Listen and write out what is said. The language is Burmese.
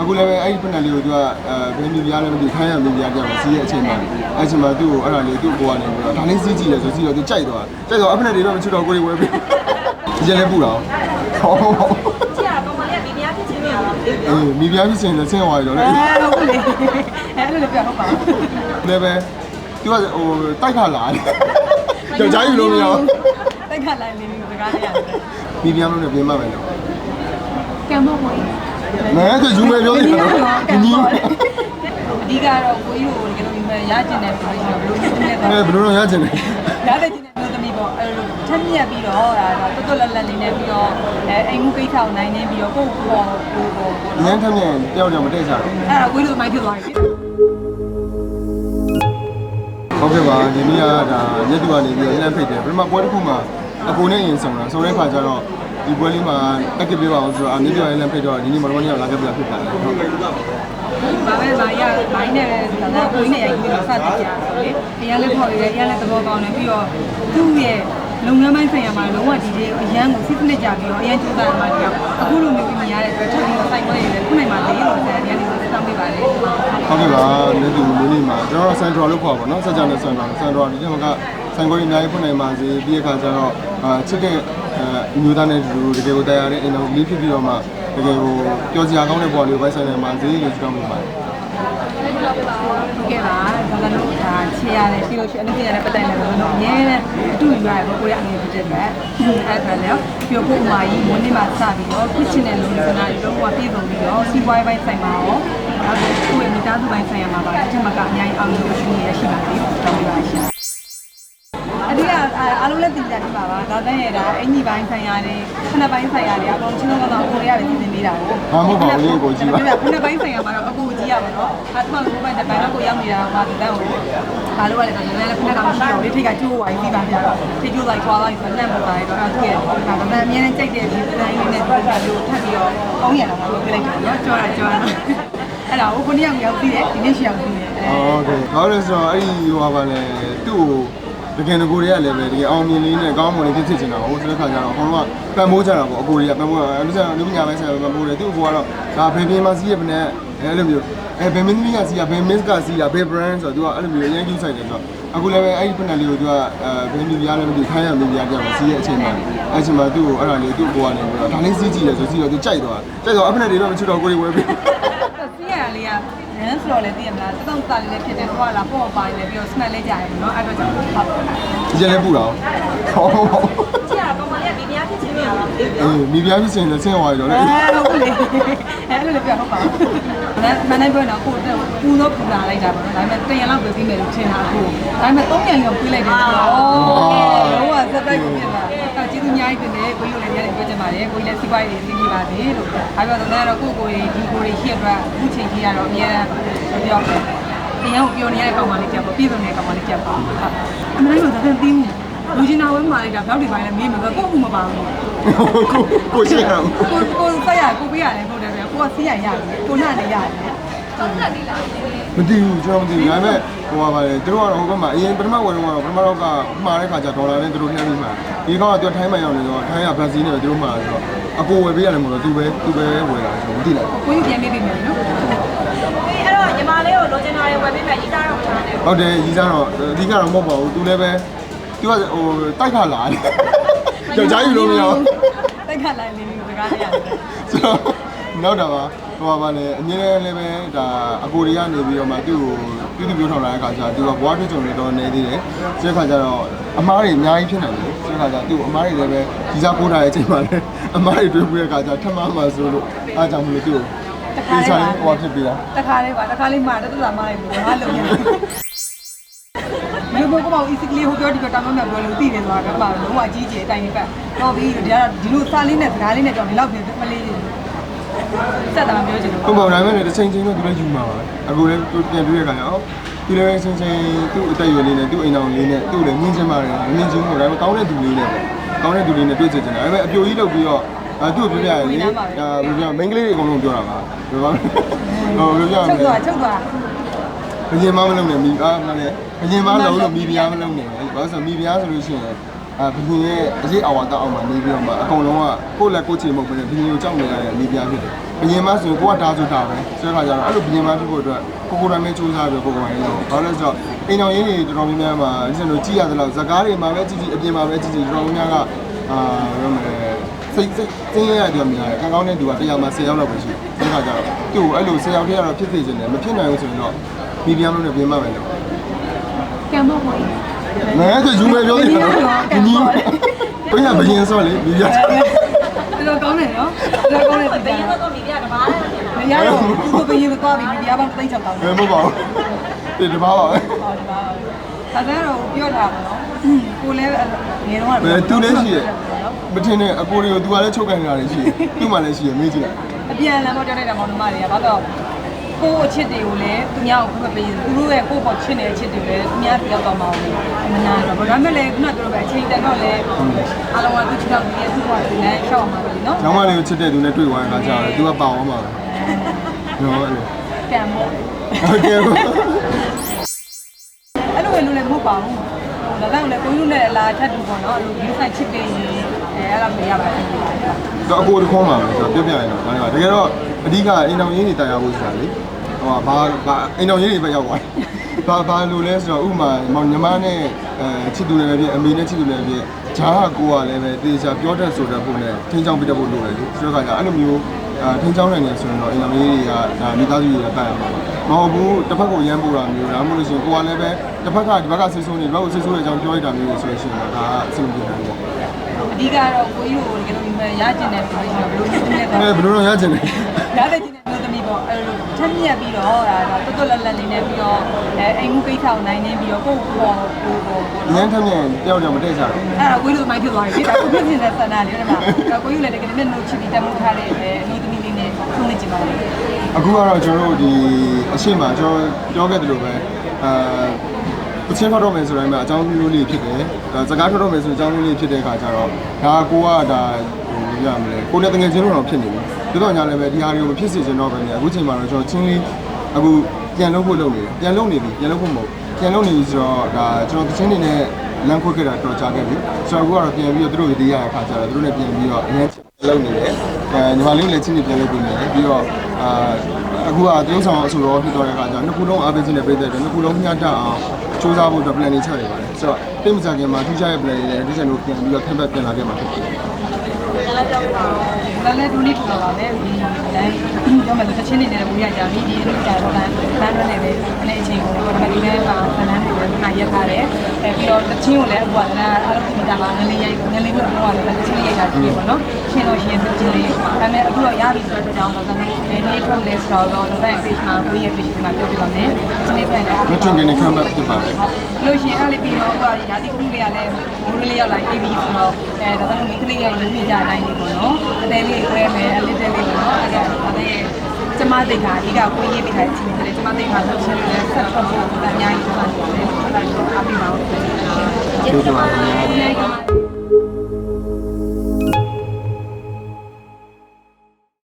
အခုလည်းပဲအဲ့ဒီဖက်နယ်လေးကိုသူကအဲဘယ်မျိုးပြားလဲမသိဘူးခိုင်းရမျိုးပြားကြောက်စီးရဲ့အချိန်မှာအဲ့အချိန်မှာသူ့ကိုအဲ့ဒါလေးသူ့ကိုကနေပြီးတော့ဒါလေးစီးကြည့်လဲဆိုစီးတော့သူကြိုက်သွားကြိုက်တော့အဖက်နယ်တွေတော့မချွတ်တော့ကိုယ်တွေဝဲပြီးဒီကျလည်းပူတော့ဟောကြည့်ရကောင်မလေးကဒီများဖြစ်ချင်းနေအောင်လေအေးမိပြားဖြစ်စဉ်လည်းဆင်းသွားရတော့လေအဲဟုတ်လေအဲ့လိုလည်းပြောဟုတ်ပါဘူးလည်းပဲသူကဟိုတိုက်ခါလာတယ်ကြောက်ကြယူလို့မရဘူးတိုက်ခါလိုက်နေပြီစကားလေးရတယ်မိပြားမလို့ပြင်မမယ်လို့ကံမို့ဝင် မဲဆိုယူမယ်ပြောနေတာနော်ညီအဓိကတော့ကိုကြီးကိုတကယ်လို့ဒီမဲ့ရကျင်တယ်ဆိုရင်ဘယ်လိုမျိုးလဲအဲတော့ဘယ်လိုတော့ရချင်လဲရတဲ့ကျင်တဲ့မျိုးသမီးပေါ့အဲ့လိုထက်မြက်ပြီးတော့ဒါတော့တွတ်တွတ်လက်လက်လေးနဲ့ပြီးတော့အဲအိမ်မှုကိစ္စကိုနိုင်နေပြီးတော့ကိုယ့်ကိုယ်ကိုယ်ကိုယ်ကို။ငန်းထက်မြက်တယောက်တယောက်မတည့်ကြဘူးအဲ့ဒါကိုကြီးလိုမိုက်ဖြစ်သွားပြီ။ဟုတ်ကဲ့ပါဒီနေ့ကဒါရက်တူကနေပြီးတော့လမ်းဖိတ်တယ်။ပထမပွဲတစ်ခုမှာအကိုနဲ့ရင်ဆောင်တာဆောင်တဲ့ခါကျတော့ ဒီပွဲလေးမှာတက်ကပြပါအောင်ဆိုတော့အနည်းပြောင်းလမ်းဖိတ်တော့ဒီနေ့မတော်မနေ့ကလာခဲ့ပြဖြစ်ပါတယ်။ဟုတ်ကဲ့ဘာပဲဘာရဘိုင်းနဲ့ဒါကိုကြီးနဲ့ရိုက်ပြီးတော့စတင်ကြတာဆိုလေအရင်လည်းဖော်ရအရင်လည်းသဘောကောင်းတယ်ပြီးတော့သူ့ရဲ့လုပ်ငန်းပိုင်းဆိုင်ရာမှာလုံးဝဒီလေးအရန်ကိုစစ်စစ်ကြပြီးတော့အရန်ကြိုးစားမှတယောက်အခုလိုမျိုးပြင်ရတဲ့အတွက်ချက်ပြီးစိုက်ပွဲတွေလည်းခုနိုင်မှာလေးလို့ဆရာတရားလေးကိုစောင့်ပေးပါလေ။ဟုတ်ကဲ့ပါလက်တူလေးလေးမှာကျွန်တော်ဆန်ထရာလို့ခေါ်ပါတော့။စကြတဲ့ဆန်ထရာဆန်ထရာဒီကမှာကဆိုင်ခွဲအများကြီးဖွင့်နိုင်ပါစေပြီးတဲ့ခါကျတော့အာချစ်တဲ့ အမျိုးသားနဲ့တူတကယ်ကိုတရားတဲ့အိမ်တော်လေးဖြစ်ပြီးတော့မှတကယ်ကိုကြော်စရာကောင်းတဲ့ပေါ်လေးကိုပိုက်ဆိုင်နိုင်ပါစေလို့ကျွန်တော်ပြောပါတယ်။ဟုတ်ကဲ့ပါဒါလည်းတော့ဒါချေရတယ်ရှိလို့ရှိရင်အနည်းငယ်နဲ့ပတ်သက်နေတယ်တော့အများနဲ့အတူယူရတယ်ကိုယ့်ရဲ့အနေဖြစ်တဲ့အတွက်အဲ့ဒါလည်းပြောဖို့မာကြီးမွန်းနေ့မှာစပြီးတော့ဖြစ်ချင်တဲ့လူတွေနာတွေတော့ဟိုပြည့်စုံပြီးတော့စီးပွားရေးပိုင်းဆိုင်မှာရောအဲ့ဒါကိုယ့်ရဲ့မိသားစုပိုင်းဆိုင်ရာမှာပါအချက်မကအများကြီးအောင်လို့ရှိနေရရှိပါသေးတယ်တောင်းပြပါရှင်အဒီက အားလုံးလည်းတင်ပြနေပါပါဒါတန်းရတာအင်ကြီးပိုင်းဆိုင်ရတယ်ခဏပိုင်းဆိုင်ရတယ်အကုန်ချင်းလုံးကတော့ကိုရရတယ်တင်နေတာကိုဟာမဟုတ်ပါဘူးလေကိုကြီးပါခဏပိုင်းဆိုင်ရမှာတော့အကိုကြီးရပါတော့အဲ့တော့ကိုပိုင်းတစ်ပိုင်းတော့ကိုရောက်နေတာပါဒီတန်းကိုဘာလို့လဲဆိုတော့လည်းခဏကမရှိတော့လေထိကကျိုးသွားပြီးပါပြတော့ထိကျိုးလိုက်ခွာလိုက်ဆိုတော့နှံ့ပါလိုက်တော့အဲ့သူ့ရဲ့ဒါတန်းအမြဲတမ်းကြိုက်တဲ့ဒီတန်းလေးနဲ့တွေ့တာမျိုးထပ်ပြီးတော့ကောင်းရတာပါလို့ပြလိုက်တယ်နော်ကြွားတာကြွားတာအဲ့ဒါကိုကိုနှစ်ယောက်ရောက်ပြီးတယ်ဒီနေ့ရှိရောက်ပြီးတယ်ဟုတ်ကဲ့ဟုတ်တယ်ဆိုတော့အဲ့ဒီဟိုပါလေသူ့ကို တကယ်ကိုတွေကလည်းပဲတကယ်အောင်မြင်လေးနဲ့ကောင်းမွန်လေးဖြစ်ဖြစ်နေတာဟိုဆိုတဲ့ခါကျတော့အကုန်လုံးကပံ့ပိုးကြတာပေါ့အကိုတွေကပံ့ပိုးအဲ့လိုဆိုလူပညာပိုင်းဆိုင်ရာပံ့ပိုးတယ်သူ့ကိုကတော့ဒါဘယ်ပြင်မှာစီးရပနဲ့အဲ့လိုမျိုးအဲဘယ်မင်းသမီးကစီးရဘယ် miss ကစီးရဘယ် brand ဆိုတော့သူကအဲ့လိုမျိုးအရင်ကျူးဆိုင်တယ်ဆိုတော့အခုလည်းပဲအဲ့ဒီဖက်နယ်လေးကိုသူကအဲဘယ်မျိုးပြားလဲမသိဘူးခိုင်းရမျိုးပြားကြောက်စီးရဲ့အချိန်မှာအဲ့အချိန်မှာသူ့ကိုအဲ့ဒါလေးသူ့ကိုကနေပြီးတော့ဒါလေးစီးကြည့်လဲဆိုစီးတော့သူကြိုက်သွားကြိုက်တော့အဖက်နယ်တွေတော့မချွတ်တော့ကိုယ်တွေဝဲပြီးစီးရလေးက ရန်ဆိုတော့လည်းသိရမလားတောက်တာလေးလည်းဖြစ်တယ်ဟိုကလာပေါ့ပိုင်းလည်းပြီးတော့ smell လေးကြာတယ်နော်အဲ့တော့ကြောင့်ဟုတ်ဒီကျလည်းပူတော့ဟောကြည့်ရကောင်မလေးကဒီများဖြစ်ချင်းနေအောင်လေအေးမိပြားဖြစ်စဉ်လည်းဆင်းသွားရတော့လေအဲဟုတ်လေအဲ့လိုလည်းပြောဟုတ်ပါဘူး။မနိုင်ပြောတော့ကိုပူတော့ပူလာလိုက်တာပေါ့နော်။ဒါပေမဲ့တရံလောက်ပဲပြီးမယ်လို့ထင်တာကို။ဒါပေမဲ့၃ရံရောပြီးလိုက်တယ်ဆိုတော့ဟိုကစက်တိုက်ကိုပြင်လာ။အဲ ကျေးဇူးအများကြီးတင်တယ်ကိုကြီးလည်းများတယ်ပြောချင်ပါတယ်။ကိုကြီးလည်းစီးပွားရေးတွေသိနေပါသေးလို့။ဒါပေမဲ့တော့ကိုကိုကြီးဒီကိုကြီးရှိရတော့အခုချိန်ကြီးကတော့အများအားပြောတရားကိုပြောနေရတဲ့ကောင်မလေးကြောက်ပေါ့ပြည်စုံနေတဲ့ကောင်မလေးကြောက်ပေါ့ဟုတ်အမှန်တော့ဒါပြန်ပြီးလူချင်းနာဝဲမှာလိုက်တာဘယ်တွေပိုင်းလဲမေးမှာတော့ကိုယ့်ခုမပါဘူးကိုကိုရှိရအောင်ကိုကိုဆက်ရကိုပေးရတယ်ဟုတ်တယ်ဗျကိုကစီးရရတယ်ကိုနာနေရတယ် မသိဘူးကျွန်တော်မသိဘူးဒါပေမဲ့ဟိုပါပါတယ်သူတို့ကတော့ဟိုဘက်မှာအရင်ပထမဝယ်တော့ကတော့ပထမတော့ကမှားတဲ့ခါကျဒေါ်လာနဲ့သူတို့နှမ်းပြီးမှာဒီကောင်ကသူထိုင်းမှန်ရောက်နေတော့ထိုင်းကဘတ်စီနဲ့ပဲသူတို့မှာဆိုတော့အကိုဝယ်ပေးရတယ်မဟုတ်တော့သူပဲသူပဲဝယ်တာဆိုတော့မသိလိုက်ကိုကြီးပြန်ပေးပေးမယ်နော်အဲ့တော့ညီမလေးကိုလိုချင်တာတွေဝယ်ပေးမယ်ကြီးစားတော့မထားနဲ့ဟုတ်တယ်ကြီးစားတော့အဓိကတော့မဟုတ်ပါဘူးသူလည်းပဲသူကဟိုတိုက်ခါလာတယ်ကြောက်ကြယူလို့မရဘူးတိုက်ခတ်လိုက်နေပြီစကားလေးရတယ်ဆိုတော့နောက်တော့ပါ ဟိုပါပါလေအမြဲတမ်းလည်းပဲဒါအကိုတွေကနေပြီးတော့မှသူ့ကိုပြုစုပြောထောင်လာတဲ့အခါကျသူကဘွားတွေ့ကြုံနေတော့နေသေးတယ်ဆိုတဲ့အခါကျတော့အမားတွေအများကြီးဖြစ်နိုင်တယ်ဆိုတဲ့အခါကျသူ့အမားတွေလည်းပဲကြီးစားပိုးထားတဲ့အချိန်မှာလည်းအမားတွေတွေ့ပြီးတဲ့အခါကျထမမှာဆိုလို့အားကြောင့်မလို့သူ့ကိုဒီဆိုင်ဟိုဖြစ်ပြီးတာတခါလေးပါတခါလေးမှာတက်တက်လာမှလိုက်လို့ဟာလုံနေမျိုးဘကော easy လေးဟိုပြောဒီပြောတောင်းမှပြောလို့သိတယ်ဆိုတာကပါလုံးဝအကြီးကြီးအတိုင်းပဲတော့ပြီးဒီကဒီလိုစားလေးနဲ့စကားလေးနဲ့ကြောင့်ဒီလောက်ပြမလေးကြီး စက်တာပြောချင်လို့ဟုတ်ပါဘူးဒါပေမဲ့တစ်ချိန်ချင်းတော့သူလည်းယူမှာပါအခုလည်းသူပြန်တွေ့တဲ့အခါကျတော့သူလည်းချင်းချင်းသူ့အသက်အရွယ်လေးနဲ့သူ့အိမ်အောင်လေးနဲ့သူ့လည်းမြင်ချင်ပါတယ်မြင်ချင်လို့ဒါပေမဲ့ကောင်းတဲ့သူလေးနဲ့ကောင်းတဲ့သူလေးနဲ့တွေ့ချင်တယ်ဒါပေမဲ့အပြိုကြီးလုပ်ပြီးတော့အဲသူ့ကိုပြောပြရတယ်လေဒါဘယ်ပြောမိန်းကလေးတွေအကုန်လုံးပြောတာပါဘယ်ပါဟိုပြောပြရချုပ်မယ်သွားချုပ်သွားဘယင်မမလုံးနဲ့မိအားမနဲ့ဘယင်မလုံးလို့မိဖုရားမလုံးနဲ့ဘာလို့ဆိုမိဖုရားဆိုလို့ရှိရင် အာဘင်းရဲ့အရေးအဝါတောက်အောင်မှာနေပြီးတော့မှအကုန်လုံးကကိုယ့်လက်ကိုယ်ချေမဟုတ်ဘဲနဲ့ဘင်းကိုကြောက်နေရတဲ့နေပြဖြစ်တယ်ဘင်းမဆိုရင်ကိုကတားဆိုတာပဲဆိုတော့ခါကျတော့အဲ့လိုဘင်းမဖြစ်ဖို့အတွက်ကိုကိုရမဲစူးစမ်းပြီးကိုကိုရိုင်းလို့ဘာလို့လဲဆိုတော့အိမ်တော်ရင်းတွေတော်တော်များများမှာကျွန်တော်ကြည့်ရသလောက်ဇကားတွေမှာပဲကြည့်ကြည့်အပြင်မှာပဲကြည့်ကြည့်တော်တော်များများကအာပြောမယ်စိတ်စိတ်သင်ရတဲ့များတယ်ကောင်းကောင်းတဲ့သူကတရားမှာ10ယောက်လောက်ပဲရှိတယ်ဒါခါကျတော့သူ့ကိုအဲ့လို10ယောက်တည်းကတော့ဖြစ်ဖြစ်ခြင်းတယ်မဖြစ်နိုင်ဘူးဆိုရင်တော့ဒီပြားလုံးနဲ့ပြင်မမယ်လို့ကံမို့ပေါ့ ငါကယူမယ်ပြောနေတာဒီနီးဘယ်ရဘရင်စောလေဒီရတော်တော်ကောင်းတယ်နော်တော်တော်ကောင်းတဲ့ဘတယ်ည်ရင်တော့ဒီပြတပါးလဲတင်တာမရတော့ဘူးဘယ်ရင်သွားပြီဒီအပေါင်းသိချောက်ကောင်းဘတယ်ယ်မဟုတ်ပါဘူးဒီတပါးပါပဲဟောဒီပါဒါကြတော့ပြောတာပါနော်ကိုလည်းငယ်တော့ဘယ်သူလည်းရှိရမထင်နဲ့အကိုတွေကို तू ကလည်းချုပ်ကန်နေတာလည်းရှိသူ့မှလည်းရှိရမေးကြည့်လိုက်အပြန်လမ်းပေါ်တက်တဲ့မောင်နှမတွေကဘာတော့ ကိုယ့်အချစ်တွေကိုလည်းသူများကိုခုမပေးဘူးသူတို့ရဲ့ကိုယ့်ပေါ်ချစ်နေတဲ့အချစ်တွေလည်းသူများပြောတော့မအောင်မနာတော့ဘာမှလည်းခုနကပြောပဲအချိန်တန်တော့လည်းအားလုံးကသူချစ်တော့ဒီရဲ့သူ့ဘာသူလည်းရှောက်အောင်ပါပြီနော်။ကျောင်းမလေးကိုချစ်တဲ့သူနဲ့တွေ့သွားရင်ကကြာတယ်။ तू ကပါအောင်ပါပဲ။နော်အဲ့လိုကံမို့။ဟုတ်ကဲ့ပါအဲ့လိုလည်းလည်းမဟုတ်ပါဘူးဟိုဒါကြောင့်လည်းကိုကြီးတို့နဲ့လာထပ်တူပေါ့နော်အဲ့လိုဒီဆိုင်ချစ်ပေးရင် အဲအဲ့လိုမရပါဘူး။တော့အကိုတခေါမှာပဲဆိုတော့ပြပြရင်တော့ဒါကတကယ်တော့အဓိကအိမ်တော်ရင်းတွေတာယာဖို့ဆိုတာလေ။ဟိုကဘာဘာအိမ်တော်ရင်းတွေပဲရောက်သွားတယ်။ဘာဘာလို့လဲဆိုတော့ဥမာမောင်ညီမနဲ့အဲချစ်သူလည်းပဲဖြစ်အမေနဲ့ချစ်သူလည်းပဲဖြစ်ဂျားကကိုကလည်းပဲတေချာပြောတတ်ဆိုတတ်ဖို့နဲ့ထင်းချောင်းပြတတ်ဖို့လိုတယ်လေ။ဆိုတော့ကအဲ့လိုမျိုးအဲထင်းချောင်းနိုင်နေဆိုရင်တော့အိမ်တော်ရင်းတွေကဒါမိသားစုတွေကတာယာမှာမဟုတ်ဘူးတစ်ဖက်ကိုရမ်းပို့တာမျိုးဒါမှမဟုတ်လို့ရှိရင်ကိုကလည်းပဲတစ်ဖက်ကဒီဘက်ကဆေးဆိုးနေဒီဘက်ကိုဆေးဆိုးတဲ့အကြောင်းပြောလိုက်တာမျိုးဆိုရှင်တော့ဒါကအဆင်ပြေတယ်ပေါ့ အဓိကတော့ကိုကြီးတို့တကယ်လို့ဒီမဲ့ရကျင်တဲ့ပုံစံဘယ်လိုမျိုးလဲတော့အဲဘယ်လိုတော့ရချင်လဲရတဲ့ကျင်တဲ့မျိုးသမီးပေါ့အဲ့လိုထက်မြက်ပြီးတော့ဒါတော့တွတ်တွတ်လက်လက်လေးနဲ့ပြီးတော့အဲအိမ်မှုကိစ္စကိုနိုင်နေပြီးတော့ကိုယ့်ကိုယ်ကိုယ်ကိုယ်ကိုရမ်းထက်မြန်တယောက်တယောက်မတည့်ကြဘူးအဲ့ဒါကိုကြီးတို့မိုင်းဖြစ်သွားပြီဒါကိုဖြစ်နေတဲ့ဆန္ဒလေးတော့ဒါကိုကြီးလည်းတကယ်နဲ့နှုတ်ချပြီးတက်မှုထားတဲ့အမျိုးသမီးလေးနဲ့ထုံးနေကြပါလိမ့်မယ်အခုကတော့ကျွန်တော်တို့ဒီအရှိမကျွန်တော်ပြောခဲ့တယ်လို့ပဲအာ အချင်းထွက်တော့မယ်ဆိုတိုင်းမှာအကြောင်းမျိုးလေးဖြစ်တယ်ဒါစကားထွက်တော့မယ်ဆိုအကြောင်းမျိုးလေးဖြစ်တဲ့အခါကျတော့ဒါကိုကဒါဟိုရမလဲကိုလည်းတကယ်ချင်းလို့တော့ဖြစ်နေပြီဒါတော့ညာလည်းပဲဒီဟာတွေကိုမဖြစ်စေချင်တော့ပဲねအခုချိန်မှာတော့ကျွန်တော်ချင်းလေးအခုပြန်လုပ်ဖို့လုပ်နေတယ်ပြန်လုပ်နေပြီပြန်လုပ်ဖို့မဟုတ်ပြန်လုပ်နေပြီဆိုတော့ဒါကျွန်တော်တချင်းနေနဲ့လမ်းခွက်ခဲ့တာတော်ကြာခဲ့ပြီဆိုတော့အခုကတော့ပြန်ပြီးတော့သူတို့တွေရရအခါကျတော့သူတို့လည်းပြန်ပြီးတော့အရင်လုပ်နေတယ်အဲညီမလေးလည်းချင်းနေပြန်လုပ်ပြီးနေပြီးတော့အာအခုကတရုပ်ဆောင်အဆိုတော့ဖြစ်တော့တဲ့အခါကျတော့နှစ်ခုလုံးအားပေးခြင်းနဲ့ပြည်တဲ့အတွက်နှစ်ခုလုံးမျှတအောင် စူးစမ်းဖို့အတွက် plan တွေချနေပါတယ်ဆိုတော့တိတ်မကြခင်မှာထူးခြားတဲ့ plan တွေလည်းဒီချက်လို့ပြန်ပြီးတော့ခက်ဘက်ပြန်လာခဲ့မှာဖြစ်ပါတယ်ဒါလည်းဒူနီပူလာပါပဲဒီလမ်းပြောမယ်ဆိုတချင်းနေတယ်ဘူးရကြပြီဒီလိုကြာတော့လမ်းလမ်းနဲ့ပဲအနေအချင်းကိုတော့ဒီလိုလည်းပါလမ်းတွေလည်းခါရက်ထားတယ်အဲပြီးတော့တချင်းကိုလည်းအခုကလမ်းအားလုံးပြင်တာပါငလေးရိုက်ငလေးတို့ကတော့လည်းတချင်းရိုက်တာကြည့်ရပါတော့ရှင်းလို့ရှင်းသူချင်းလေးဒါပေ မဲ့အခုတော့ရပြီဆိုတော့ကြောင်းတော့ဒါနဲ့ဒီနေ့ထုတ်လဲဆိုတော့တော့တဲ့ page မှာကိုယ့်ရဲ့ page မှာပြောပြပါမယ်ဒီနေ့ပြန်လာမထွန်းကနေခက်ဘက်ဖြစ်ပါတယ်လို့ရှိရင်အဲ့လေးပြီးတော့ဟိုကရာသီကုန်းလေးကလည်းမိုးလေးရောက်လာပြီးပြီဆိုတော့အဲဒါတော့မိကလေးရဲ့လူကြီးကြတိုင်းလေးပေါ့နော်အသေးလေးခွဲမယ်အလေးတဲလေးပေါ့နော်အဲ့ဒါဒါလည်းကျမတိတ်ခါအဓိကကိုရေးပေးထားခြင်းတယ်ကျမတိတ်ခါဆိုရှင်လည်းဆက်ထွက်ဖို့အများကြီးဆက်ပါတယ်ဆက်လိုက်တော့အပြီးပါဦးကျေးဇူးပါခင်ဗျာဒီနေ့က